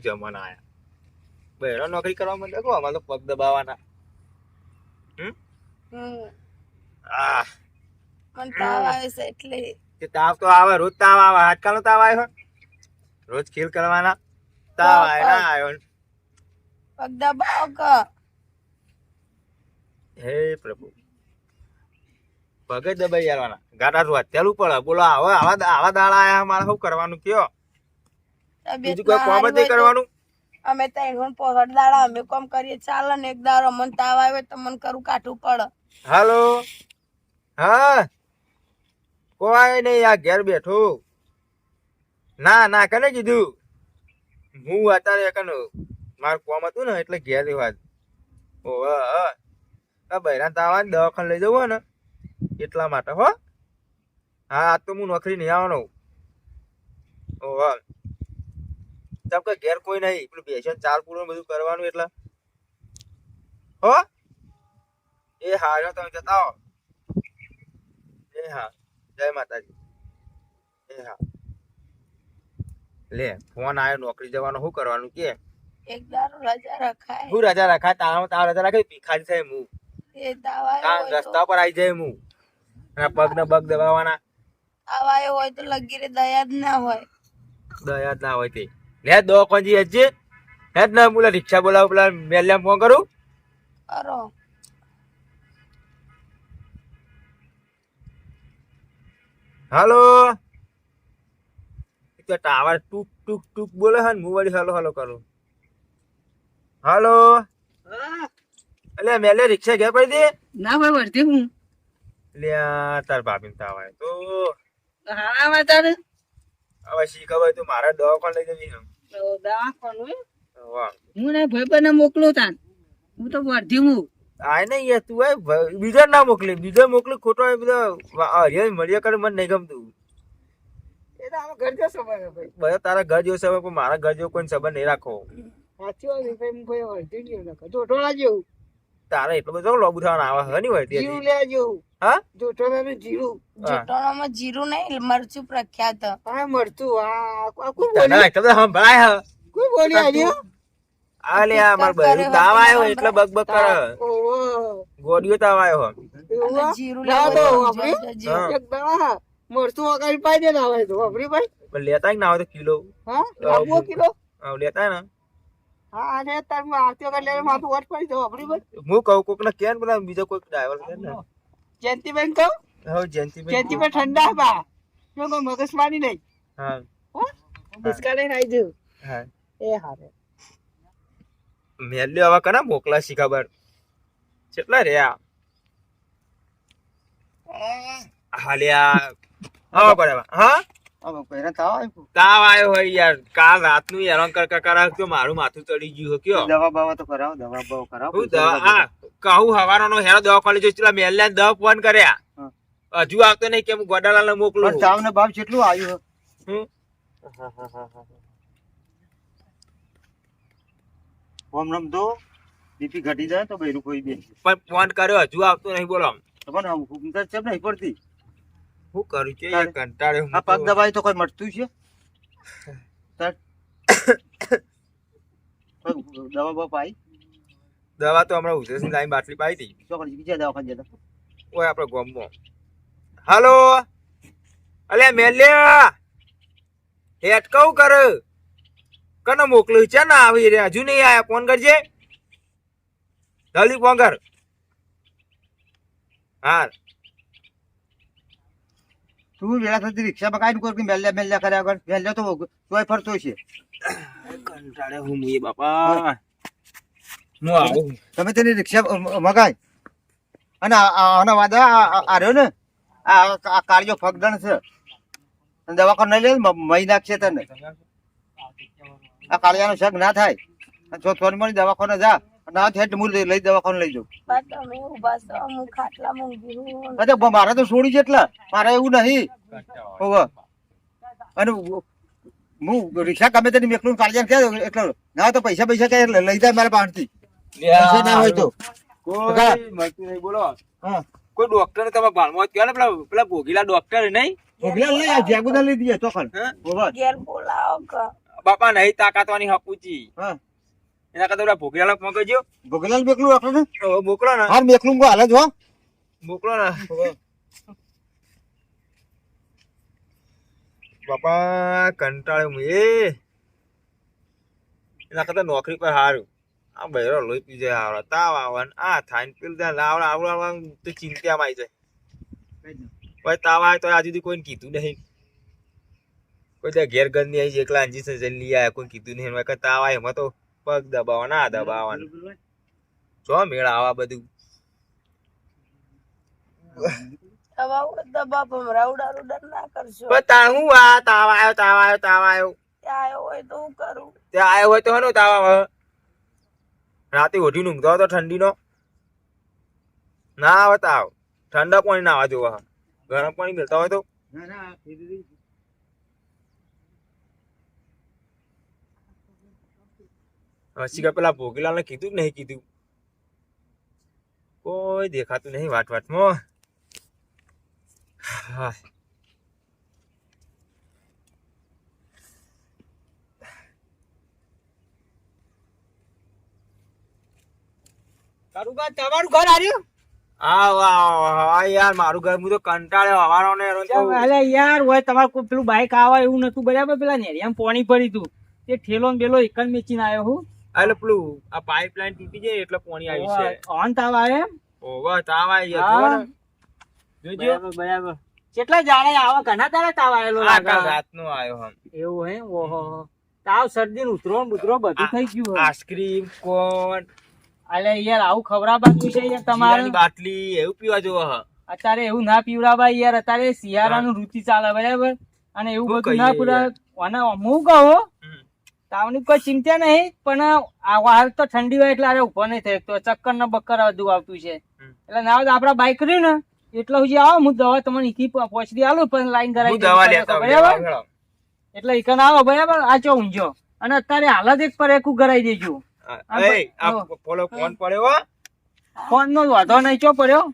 હું જમાના આયા. બહેરો નોકરી કરવા માંડે કો અમારે તો પગ દબાવવાના મને તાવ આવે છે એટલે. તે તાવ તો આવે રોજ તાવ આવે આજકાલનો તાવ આવ્યો? રોજ ખીલ કરવાના. તાવ આવે ના આવ્યો પગ દબાવ ક. હે પ્રભુ. પગે દબાઈ જવાના ગાડા રોજ અત્યારે પડે બોલો હવે આવા આવા દાડા આયા મારે શું કરવાનું કયો? બીજું કોઈ કામ જ નહીં કરવાનું? અમે તો એનું પહોંચ દાડા અમે કોમ કરીએ. ચાલે ને એક દાડો મને તાવ આવે તો મને કરું કાઠું પડે. હાલો. હા. કોઈ નહીં આ ઘેર બેઠો. ના ના કને કીધું? હું અત્યારે કન મારું કોમ હતું ને એટલે ઘેર લેવા ઓ આ બૈરાન તાવા દવાખાને લઈ જવું ને એટલા માટે હો. હા આજ તો હું નોકરી નહીં આવવાનો. ઓહ તમ કે ઘેર કોઈ નહીં. પેલું બેસન ચાર પૂરું બધું કરવાનું એટલે. હો? એ હા તમે જતા આવો એ હા. જય માતાજી. એ હા. લે ફોન આવ્યો નોકરી જવાનો શું કરવાનું કે? એક દાડો રજા રખાય. હું રજા રખાય? તારા તારા રજા રાખે ભીખારી થાય હું એ દાવા આવ્યો રસ્તા પર આવી જાય હું અને પગ ને પગ દબાવવાના તાવ હોય તો લગીરે દયા જ ના હોય. દયા જ ના હોય તે. લે દો કોંજી હજી. હે જ ના બોલા રિક્ષા બોલાવ પેલા મેલ્યા ફોન કરું. અરો હાલો. તો ટાવર ટૂક ટૂક ટૂક બોલે હે ને હું વળી હાલો હાલો કરું. હાલો. એટલે મેલે રિક્ષા ગયા પડી દે? ના ભાઈ વર્તી હું. લે તાર ભાભી તાવ આવે તો હા તારે. હવે શીખવાય તો તું મારા દવાખાને લઈ જવી છે. દવાખાનું હું. ને ભાઈ બને મોકલું તાન. હું તો વર્ધી હું. આય ને યાર તું આય ભ- ના મોકલે બીજા મોકલી ખોટો એ બધો હરિયા મળ્યા કરે મને નહીં ગમતું. એ તો આમાં ઘર જશો ભાઈ. બધા તારા ઘર જેવો સંબંધ પણ મારા ઘર જેવો કોઈ સંબંધ નહીં રાખો. સાચી વાત ભાઈ હું કોઈ વર્ધી ગયો નકર જોટોળા જેવું. તારે એટલો બધો લોબુ થવાનો આવે હે નહીં હોય જીરું લે જેવું. હા? જોટોળા જીરું. જટોણામાં જીરું નહીં મરચું પ્રખ્યાત. આ સંભળાય હે. આ માર તાવ આવ્યો એટલે કરે. તાવ. આવ્યો? જીરું લેવું આપણે. એક દવા મળતું વગાડી પાઈ દે તો ભાઈ લેતા ના હોય તો કિલો. હા? કિલો? આવ લેતા ને. હા અને તાર આવતી વખત લેવા માથું વટ પડી તો વાપરી ભાઈ હું કહું કોક ને કેન બધા બીજો કોઈક ડ્રાઈવર છે ને. જયંતિબેન કહું? જયંતિભાઈ જયંતિબેન ઠંડા બા. જો કોઈ મગજ મારી નહીં હા. હો? બિસ્કા લઈને આવી જવું હા. એ હારે. મેલ્યો હવે કના મોકલા શી ખબર? કેટલા રહ્યા? હાલ્યા. હા બરાબર હા? તાવ આવ્યો હોય યાર. કાલ રાતનું હેરાન કર કર કરાવ તો મારું માથું ચડી ગયું કયો. દવા બવા તો કરાવો દવા બવા કરાવો હું દવા હા કહું હવારનો હેરો પેલા મેલ્યા દવા ફોન કર્યા. હજુ આવતો નહીં કે હું ગોડાલાલ મોકલું પણ તાવ ને ભાવ કેટલું આવ્યું હમ? ઓમ નમ તો બીપી ઘટી જાય તો બૈરું કોઈ બે પણ ફોન કર્યો હજુ આવતો નહીં બોલો પણ હું ચેપ નહીં પડતી. શું કરું છે? યાર કંટાળ્યો આ પગ દબાય તો કોઈ મળતું છે? દવા બપ પાઈ? દવા તો હમણાં ઉધરસની લાઈન બાટલી પાઈ હતી. કરી બીજા દવાખાને જતા. ઓય આપણે ગામમાં. હાલો! અલે મેલ્યા! હેટ કઉ કર. કને મોકલ્યું છે ને આવી રહ્યા હજુ નહીં આયા. ફોન કરજે. જલ્દી ફોન કર. હા. તું વેળા થતી રિક્ષા પકાઈ કર કે મેલ્યા મેલ્યા કર્યા આગળ મેલ્યા તો તોય ફરતો છે. કંટાળે હું મુએ બાપા. હું. આવું તમે તેની રિક્ષા મગાય. અને આના વાદા આ- આ આ રહ્યો ને? આ કાળિયો ફગદણ છે. અને દવાખાને નહીં લે મહી નાખશે તને. આ કાળિયાનો શક ના થાય. થોડી મળી દવાખાને જા. ના થાય હું લઈ દવાખાને લઈ જાઉં. અરે મારે તો છોડી છે એટલે. મારે એવું નહીં. હોવે. અને હું- રિક્ષા ગમે તેની મેકલું કાળિયા કે એટલો. ના તો પૈસા પૈસા ક્યાં લઈ જાય મારા પાસેથી. પૈસા ના હોય તો. કોઈ મળતું નહીં બોલો. હા. કોઈ ડોક્ટર તમે ભાણમાં કહો ને પેલા પેલા ભોગીલા ડોક્ટર નહીં? ભોગીલા લઈ જેગુદા લઈ દઈએ તો કે બાપા નહીં તાકાતવાની હકુચી. હા. એના કરતા પેલા ભોગિયાળા મોકલજો ભોગલાલ બેકલું રાખો ને ઓ, મોકલો ને હાર બેકલું કો હાલ જ હો. મોકલો ને બાપા કંટાળે હું એ. એના કરતા નોકરી પર હારું. આ બહેરો લોહી પી જાય આવડે તાવ આવે આ થાય ને પેલું ત્યાં લાવડા આવડા આવડા તો ચિંતામાં આવી જાય. કોઈ તાવ આવે તો આજ સુધી કોઈને કીધું નહીં. કોઈ ત્યાં ઘેર નહીં આવી એકલા અંજી સજન લઈ આવ્યા કોઈ કીધું નહીં. એમાં તાવ આવે એમાં તો પગ દબાવો ના દબાવવાનું. જો મેળ આવા બધું. દવા હોય તો બાપ હમણાં ઉડાર ઉડાર ના કરશો. પણ તાર હું આ તાવ આવ્યો તાવ આવ્યો તાવ આવ્યો ત્યાં આવ્યો હોય તો કરું? ત્યાં આવ્યો હોય તો હનો તાવ આવે રાતે ઓઢી ઊંઘતો હતો ઠંડીનો. ના આવે તાવ. ઠંડા પાણી ના આવવા જોવા ગરમ પાણી મેળતા હોય તો. ના ના હસી કે પેલા ભોગીલાલ ને કીધું કે નહીં કીધું કોઈ દેખાતું નહીં વાટ વાટમાં હા. તારું ઘર તમારું આવ્યું યાર મારું ઘર હું તો કંટાળ્યો હવારો ને અલે યાર હોય તમારે કોઈ પેલું બાઈક આવે એવું નતું બરાબર પેલા નેરિયામાં પાણી પડી તું તે ઠેલો ને બેલો એક જ મેચીને આવ્યો હું એટલે પેલું આ પાઇપલાઇન તૂટી જાય એટલે પાણી આવી છે ઓન તાવ આવે ઓવા તાવ આવી ગયો. જોજો બરાબર કેટલા જાણે આવા ઘણા તારા તાવ આવેલો આ કાલ. રાતનો આવ્યો હમ. એવું હે ઓહો. તાવ શરદી ને ઉતરો બુતરો બધું થઈ ગયું. આઈસ્ક્રીમ કોન અલે યાર આવું ખવડાવવાનું છે યાર તમારે. બાટલી એવું પીવા જોવો હ. અત્યારે એવું ના પીવડાવાય યાર. અત્યારે શિયાળાનું ઋતુ ચાલે બરાબર? અને એવું બધું ના પીવડાવે અને હું કહો. તાવની કોઈ ચિંતા નહીં પણ હાલ તો ઠંડી હોય એટલે અરે ઊભો નહીં થયો. તો ચક્કર ને બક્કર બધું આવતું છે. એટલે ના આપડા બાઈક રહ્યું ને એટલે હું આવો. હું દવા તમને ઈથી પહોંચી આલું પણ લાઈન કરાવી આવું, બરાબર? એટલે ઈકન આવો બરાબર? આ ચો ઊંઝો અને અત્યારે હાલ જ એક પર એકું કરાવી દેજો. ફોન પડ્યો ફોન નો વાંધો નહીં ચો પડ્યો?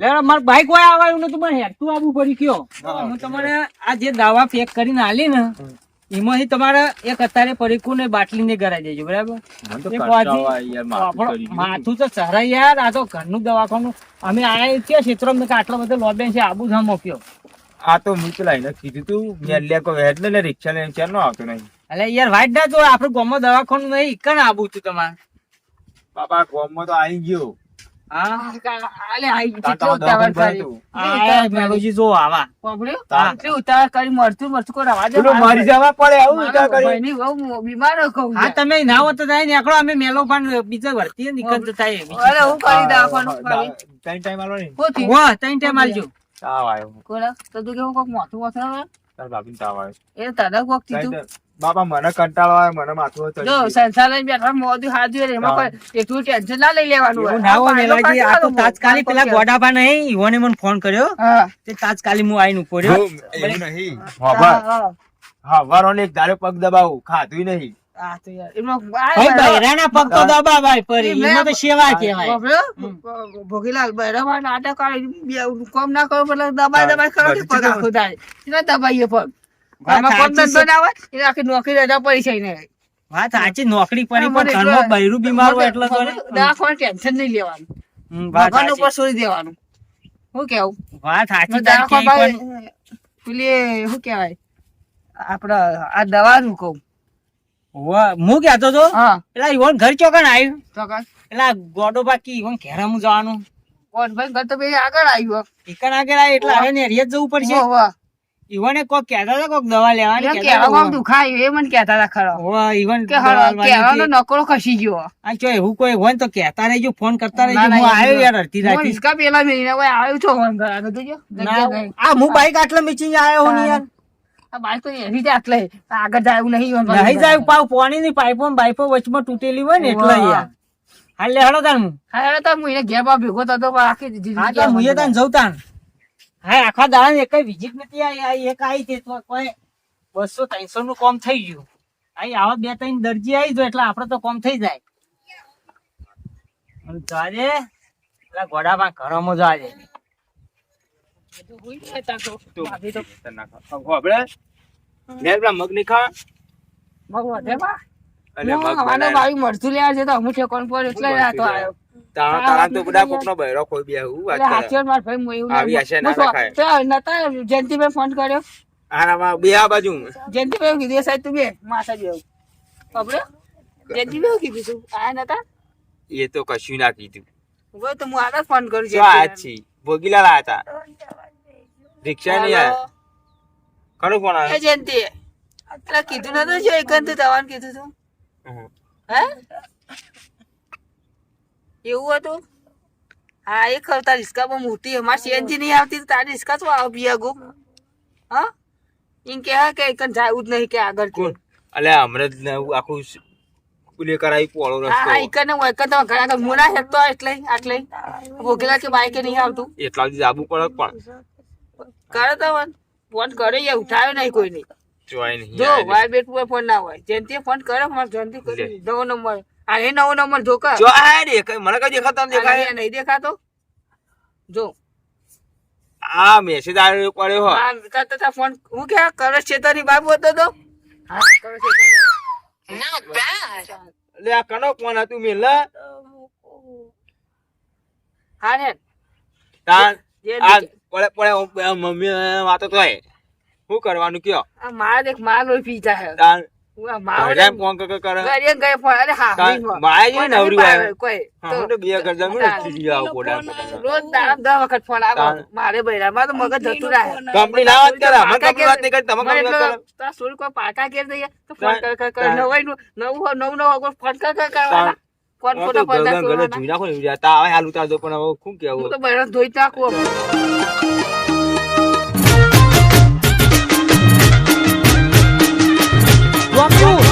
લે બાઈક વાય આવ્યું નતું પણ હેરતું આવવું પડી કયો? હું તમારે આ જે દવા પેક કરીને આલી ને એમાંથી તમારે એક અત્યારે પરીકું ને બાટલી ને કરાવી દેજો બરાબર માથું તો ચરાય યાર આ તો ઘરનું દવાખાનું. અમે આયા છીએ ક્ષેત્રમાં કે આટલો બધો લોબેન છે આબુ ધામ મોક્યો આ તો હું પેલા કીધું તું મેં લે કોઈ હેડ ને રિક્ષા લઈને ચાલ નો આવતો નહીં. એટલે યાર વાઈટ ના જો આપણું ગામમાં દવાખાનું નહીં કણ આબુ છું તમારે? બાપા કોમમાં તો આવી ગયો. તાર? તાર. તમે ના હોત તો થાય નીકળો અમે મેલો પણ બીજા ભરતી નીકળ તો થાય હું કરી દાખવાનું. ત્રણ ટાઈમ આલો ને શું થયું? વાહ ત્રણ ટાઈમ આલજો તાવ આવ્યો તો તું કેવું કોક માથું માથું આવે? તાર ભાભીને તાવ આવ્યો એ તને કોક કીધું. બાપા મને કંટાળો આવે મને માથું જો સંસાર લઈને બેઠા મોદી હાજુ એમાં. કોઈ એટલું ટેન્શન ના લઈ લેવાનું એવું ના હોય મેલાજી આ તો તાજકાલી પેલા ગોડાબા નહીં ઈવોને મને ફોન કર્યો. હા. તે તાજકાલી હું આઈને ઊભો રહ્યો. એવું નહીં. હા, હવાર હા. હવારોને એક ધારે પગ દબાવું ખાધું નહીં. આ તો યાર, એમાં ભાઈ આ બૈરાના પગ તો દબાવાય પરી એમને એમાં તો સેવા કહેવાય. બાપરે, ભોગીલાલ બૈરામાં નાટક આવી, ના કરો દબાઈ દબાઈ કરો દબાઈએ પગ. વાત આમાં કોમ સાચી ધંધો છે. ના હોય, એને આખી નોકરી રજા પડી છે એને. વાત સાચી નોકરી પડી પણ ઘરમાં બૈરું બીમાર હોય એટલે તો મને ટેન્શન નહીં લેવાનું. ભગવાન ઉપર છોડી દેવાનું. શું કેવું? વાત સાચી તારી દવાખાનું ક્યાંય પણ- ભાઈ, પેલી શું કેવાય આપડે આ દવાનું કહું? હું કહેતો તો પેલા ઈવોન ઘર ચોકણ આવ્યું કાંઈ. પેલા ગોડો બાકી ઈવોન ઘેરામાં જવાનું. ઘર તો આગળ આવ્યું આગળ આવે એટલે હવે. ને જ જવું પડશે. ઈવોને કોક કહેતા હતા કોક દવા લેવાની કહેતા કહેવામાં દુખાય એ મને કહેતા હતા ખરો. હોવે, ઈવન કે કહેવાનો નકરો ખસી ગયો. આ જો એવું કોઈ હોય તો કહેતા રહેજો ફોન કરતા રહેજો. હું આવ્યો યાર અડધી હું રાતે. હિંચકા પેલા મેલીને હવે આવ્યો છો ફોન કરવાનો. તો જો. આ હું બાઈક આટલે મીચી આવ્યો હું. ને યાર. આ બાઈક તો એવી જ આટલે. આગળ જાય નહીં. નહીં જાય પાવ પાણી ની પાઇપો બાઈપો વચમાં તૂટેલી હોય ને એટલે યાર. હાલ લે હળો તાર હું હા તો હું એને ઘેર ભેગો થતો આખી હા તો તાન જઉં તાન. હા આખા દાડા એક વિઝિટ નથી આવી આ એક આવી તે કોઈ બસો ત્રણસો નું કોમ થઈ ગયું. અહીં આવા બે ત્રણ દરજી આવી જાય એટલે આપડે તો કોમ થઈ જાય. અને જાજે પેલા ઘોડામાં ઘરોમાં જાજે મગ વધે. મરચું લેવા છે તો અમુક ઠેકોણ પર એટલે. આવ્યો તારા તારા તો બધા કોકનો બૈરો કોઈ બે હું વાત કરે. હાથીઓ માર ભાઈ હું એવું આવી હશે ના હું રખાય. તો નતા જયંતિભાઈ ફોન કર્યો. આનામાં બે આ બાજુ જયંતિભાઈ એવું કીધું સાહેબ તું બે માથા જેવું ખબર? જયંતિભાઈ એવું કીધું તું આયા નતા? એ તો કશું ના કીધું. ઊભો તો હું આગળ ફોન કરું છું આ છી ભોગીલાલ આયા હતા. રિક્ષા નહીં. આયા કનો ફોન આવ્યો જયંતિ એટલે કીધું નતું જો એકંત દવાનું કીધું તું. હે? એવું હતું? હા એ ખરું તારી રિસ્કા બહુ મોટી અમારે સીએનજી નહીં આવતી તો તારી રિસ્કા શું આવી બિયાગો હા? એમ કે હા કે એકન જાવું જ નહીં કે આગળ કે અલ્યા હમણાં જ આખું ઓલી કરાવી પોળો રસ્તો. હા એકન ને એકન તો ઘણા ઘણા મોના હેતો એટલે આટલે. ભોગેલા કે બાઈકે નહીં આવતું? એટલા સુધી જાબુ પડે પણ. કરે તો ફોન કરે એ ઉઠાવે નહીં કોઈ નહીં નહીં જો. વાય બેટ ફોન ના હોય. જયંતિ ફોન કરે મારે જયંતિ કરી દો નંબર. આ એ નવો નંબર જો કર જો આ દેખાય મને કઈ દેખાતા દેખાય? નહીં દેખાતો? જો. આ મેસેજ આવ્યો પડ્યો હો હા કરતા તા ફોન હું કે કરે છેતરની બાબુ હતો તો? હા કરે બેડ લે આ કનો ફોન હતું મેલ હા ને તાન આ પડે પડે મમ્મી વાતો તો હે. શું કરવાનું કયો? આ મારા દેખ માર લોહી પીતા હે. તાન હું મારો ઘરે ફોન કર કર કરે? ઘરે ગયે ફોન અરે હા તાન હા માય જેવી નવરી વાય કોઈ. હા તો હું તો બે ઘર જમી તાન. ને ચીજી આવો પોડા પોડા રોજ દાડા દસ વખત ફોન આવે. તાન. મારે બૈરા તો મગજ જતું રહે. કંપની ના વાત કરે. અમે કંપની વાત નહીં કરી તમે કંપની વાત કરો. તારા સોરી કોઈ પાકા ઘેર જઈએ તો ફોન કર કર કર. નવું નવું નવું હોય, ફોન કર કર કરવાના. Phone photo. જોઈ નાખો ને એવું જાય. તા આવે હાલ ઉતાર દો પણ હવે શું કેવું તો બૈરા ધોઈ નાખું dua.